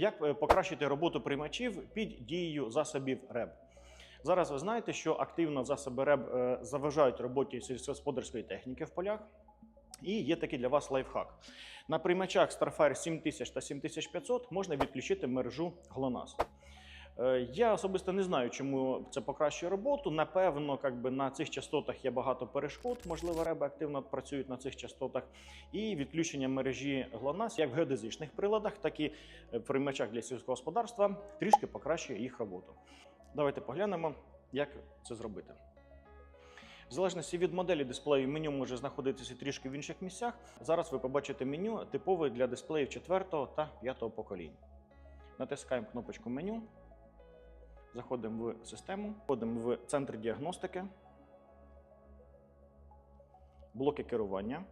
як е, покращити роботу приймачів під дією засобів РЕБ. Зараз ви знаєте, що активно засоби РЕБ е, заважають роботі сільськогосподарської техніки в полях. І є такий для вас лайфхак. На приймачах Starfire 7000 та 7500 можна відключити мережу GLONASS. Е, Я особисто не знаю, чому це покращує роботу. Напевно, би на цих частотах є багато перешкод. Можливо, реби активно працюють на цих частотах. І відключення мережі GLONASS як в геодезичних приладах, так і в приймачах для сільського господарства трішки покращує їх роботу. Давайте поглянемо, як це зробити. В залежності від моделі дисплею меню може знаходитися трішки в інших місцях. Зараз ви побачите меню типове для дисплеїв 4 та 5 поколінь. Натискаємо кнопочку меню, заходимо в систему, входимо в центр діагностики, блоки керування.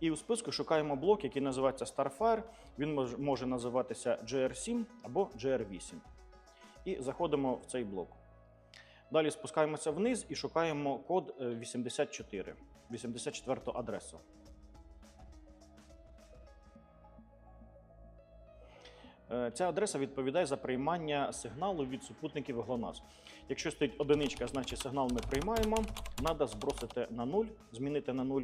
І у списку шукаємо блок, який називається Starfire. Він може називатися GR7 або GR8. І заходимо в цей блок. Далі спускаємося вниз і шукаємо код е, 84, 84 адресу. Ця адреса відповідає за приймання сигналу від супутників ГЛОНАСС. Якщо стоїть одиничка, значить сигнал ми приймаємо. Треба збросити на 0, змінити на 0,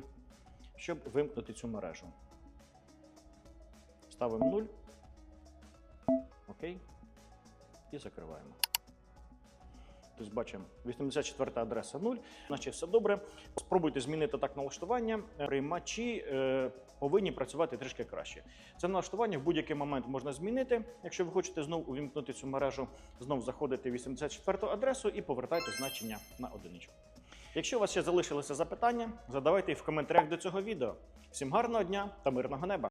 щоб вимкнути цю мережу. Ставимо 0. Окей. І закриваємо. Тобто бачимо 84 адреса 0, значить все добре. Спробуйте змінити так налаштування. Приймачі е, повинні працювати трішки краще. Це налаштування в будь-який момент можна змінити. Якщо ви хочете знову увімкнути цю мережу, знову заходите в 84 адресу і повертайте значення на одиничку. Якщо у вас ще залишилися запитання, задавайте їх в коментарях до цього відео. Всім гарного дня та мирного неба!